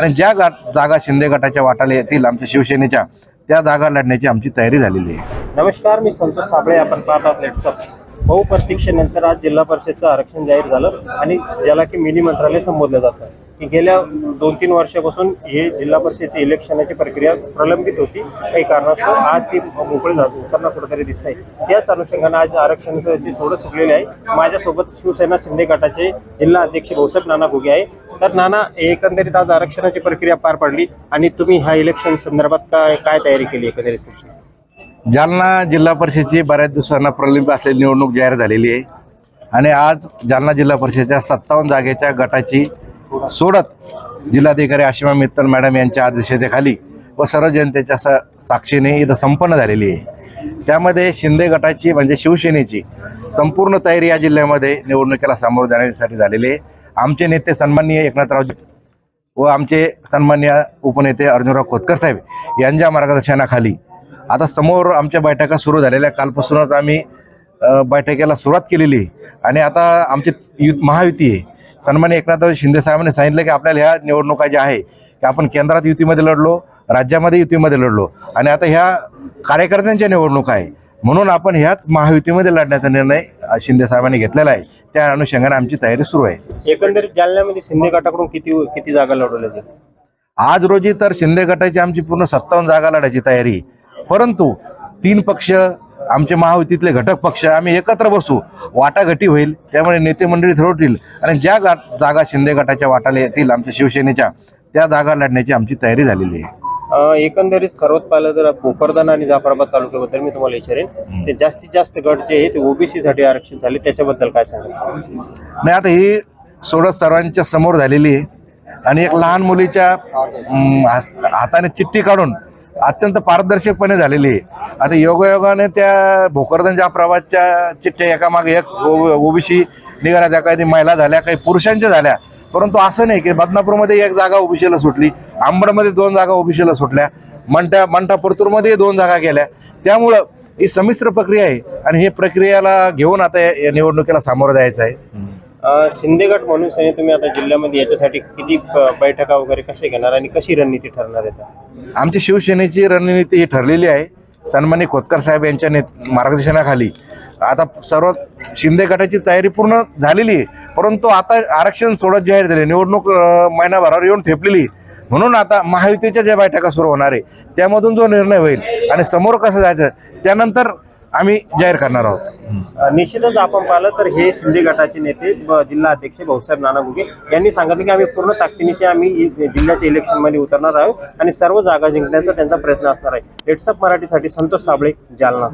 आणि ज्या गा जागा शिंदे गटाच्या वाटाला येतील आमच्या शिवसेनेच्या त्या जागा लढण्याची आमची तयारी झालेली आहे. नमस्कार मी संतोष साबळे. आपण पाहतात लेट्सअप बहुप्रतीक्षेनंतर आज जिल्हा परिषदचं आरक्षण जाहीर झालं आणि ज्याला की मिनी मंत्रालय संबोधलं जातं. की गेल्या दोन तीन वर्षापासून हे जिल्हा परिषदेची इलेक्शनाची प्रक्रिया प्रलंबित होती. काही कारणास्तव आज ती मोकळी जात होताना कुठेतरी दिसत आहे त्याच अनुषंगानं आज आरक्षणाची सोडत सुटलेली आहे माझ्यासोबत शिवसेना शिंदे गटाचे जिल्हा अध्यक्ष भाऊसाहेब नाना घुगे आहे. तर नाना एकंदरीत आज आरक्षणाची प्रक्रिया पार पडली आणि तुम्ही ह्या इलेक्शन संदर्भात काय काय तयारी केली एकंदरीत तुमची? जालना जिल्हा परिषदेची बऱ्याच दिवसांना प्रलंबित असलेली निवडणूक जाहीर झालेली आहे. आणि आज जालना जिल्हा परिषदेच्या सत्तावन्न जागेच्या गटाची सोडत जिल्हाधिकारी आशिमा मित्तल मॅडम यांच्या अध्यक्षतेखाली व सर्व जनतेच्या सा साक्षीने इथं संपन्न झालेली आहे. त्यामध्ये शिंदे गटाची म्हणजे शिवसेनेची संपूर्ण तयारी या जिल्ह्यामध्ये निवडणुकीला सामोरं जाण्यासाठी झालेली आहे. आमचे नेते सन्माननीय एकनाथराव व आमचे सन्मान्य उपनेते अर्जुनराव खोतकर साहेब यांच्या मार्गदर्शनाखाली आता समोर आमच्या बैठका सुरू झालेल्या. कालपासूनच आम्ही बैठकीला सुरुवात केलेली आहे. आणि आता आमची यु महायुती आहे. सन्मान्य एकनाथ शिंदे साहेबांनी सांगितलं की आपल्याला ह्या निवडणुका ज्या आहे की आपण केंद्रात युतीमध्ये लढलो राज्यामध्ये युतीमध्ये लढलो. आणि आता ह्या कार्यकर्त्यांच्या निवडणुका आहे. म्हणून आपण ह्याच महायुतीमध्ये लढण्याचा निर्णय शिंदे साहेबांनी घेतलेला आहे. त्या अनुषंगाने आमची तयारी सुरू आहे. एकंदरीत जालन्यामध्ये शिंदे गटाकडून किती किती जागा लढवल्या आज रोजी तर शिंदे गटाची आमची पूर्ण सत्तावन्न जागा लढायची तयारी. परंतु तीन पक्ष आमचे महायुतीतले घटक पक्ष आम्ही एकत्र बसू वाटाघाटी होईल त्यामुळे नेते मंडळी ठरवतील आणि ज्या जागा शिंदे गटाच्या वाटाला येतील आमच्या शिवसेनेच्या त्या जागा लढण्याची आमची तयारी झालेली आहे. एकंदरीत सर्वात पहिलं जर भोकरदन आणि जाफराबाद तालुक्याबद्दल मी तुम्हाला विचारेन ते जास्तीत जास्त गट जे आहे ते ओबीसी साठी आरक्षण झाले त्याच्याबद्दल काय सांगाल? नाही आता ही सोडत सर्वांच्या समोर झालेली आहे. आणि एक लहान मुलीच्या अं, हात- हाताने चिठ्ठी काढून अत्यंत पारदर्शकपणे झालेली आहे. आता योगायोगाने त्या भोकरदनच्या प्रवासच्या चिठ्ठ्या एकामागे एक ओबीसी निघाल्या त्या काही महिला झाल्या काही पुरुषांच्या झाल्या. परंतु असं नाही की बदनापूरमध्ये एक जागा ओबीसीला सुटली. आंबडमध्ये दोन जागा ओबीसीला सुटल्या मंठा मंठा परतूरमध्ये दोन जागा गेल्या. त्यामुळं ही संमिश्र प्रक्रिया आहे आणि ही प्रक्रियाला घेऊन आता या निवडणुकीला सामोरं जायचं आहे. शिंदे गट म्हणून सनी तुम्ही आता जिल्ह्यामध्ये याच्यासाठी किती बैठका वगैरे कसे घेणार आणि कशी रणनीती ठरणार आहे? आमची शिवसेनेची रणनीती ही ठरलेली आहे. सन्मान्य खोतकर साहेब यांच्या नेत मार्गदर्शनाखाली. आता सर्व शिंदे गटाची तयारी पूर्ण झालेली आहे. परंतु आता आरक्षण सोडत जाहीर झाले. निवडणूक महिनाभरावर येऊन ठेपलेली. म्हणून आता महायुतीच्या ज्या बैठका सुरू होणार आहे त्यामधून जो निर्णय होईल आणि समोर कसं जायचं त्यानंतर आम्ही जाहीर करणार आहोत. निश्चितच आपण पाहिलं तर हे शिंदे गटाचे नेते जिल्हा अध्यक्ष भाऊसाहेब नाना गुगे यांनी सांगितलं की आम्ही पूर्ण ताकदीनिशी आम्ही जिल्ह्याच्या इलेक्शनमध्ये उतरणार आहोत आणि सर्व जागा जिंकण्याचा त्यांचा प्रयत्न असणार आहे. लेट्सअप मराठीसाठी संतोष साबळे जालना.